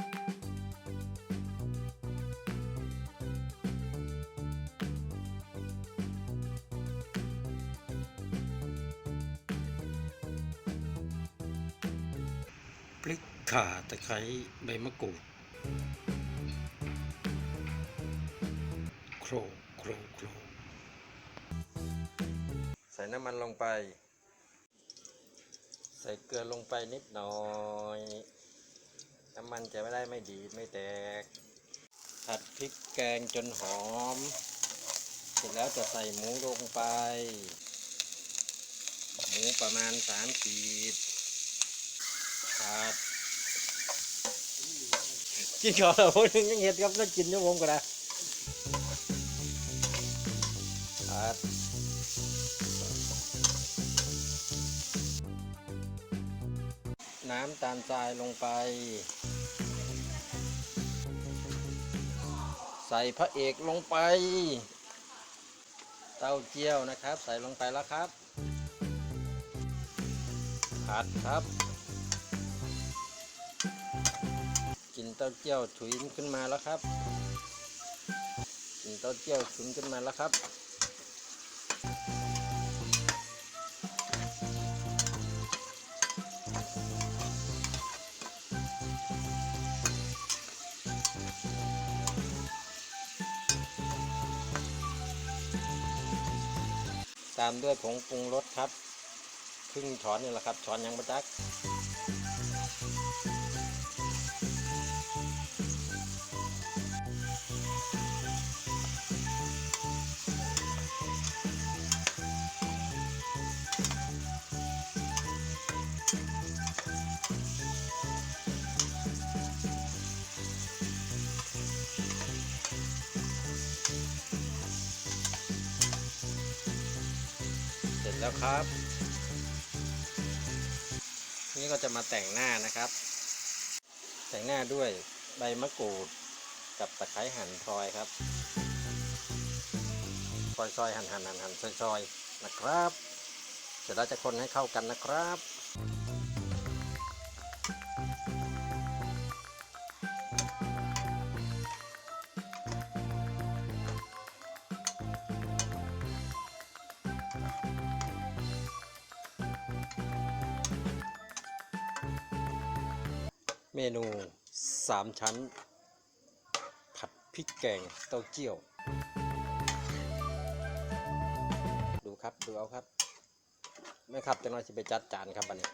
พริกข่าตะไคร้ใบมะกรูดโครกโครกโครกใส่น้ำมันลงไป ใส่เกลือลงไปนิดหน่อย น้ำมันจะไม่ได้ไม่ดีไม่แตก ผัดพริกแกงจนหอม เสร็จแล้วจะใส่หมูลงไป หมูประมาณสามขีดผัดกินข้าวแล้วนึงยังเห็ดครับแล้วกินยังวงก็ได้ผัด น้ำตาลทรายลงไป ใส่พระเอกลงไป เต้าเจี้ยวนะครับ ใส่ลงไปแล้วครับ ผัดครับ กินเต้าเจี้ยวฉุยขึ้นมาแล้วครับ กินเต้าเจี้ยวฉุนขึ้นมาแล้วครับ ตามด้วยผงปรุงรสครับครึ่งช้อนนี่แหละครับช้อนยังประจักเแล้วครับ นี่ก็จะมาแต่งหน้านะครับ แต่งหน้าด้วยใบมะกรูดกับตะไคร้หั่นซอยครับซอยซอยหั่นหั่นหั่นหั่นซอยซอยๆนะครับ เสร็จแล้วจะคนให้เข้ากันนะครับ เมนูสามชั้น ผัดพริกแกงเต้าเจี้ยว ดูครับ ดูเอาครับไม่ครับจะน้อยจะไปจัดจานครับวันนี้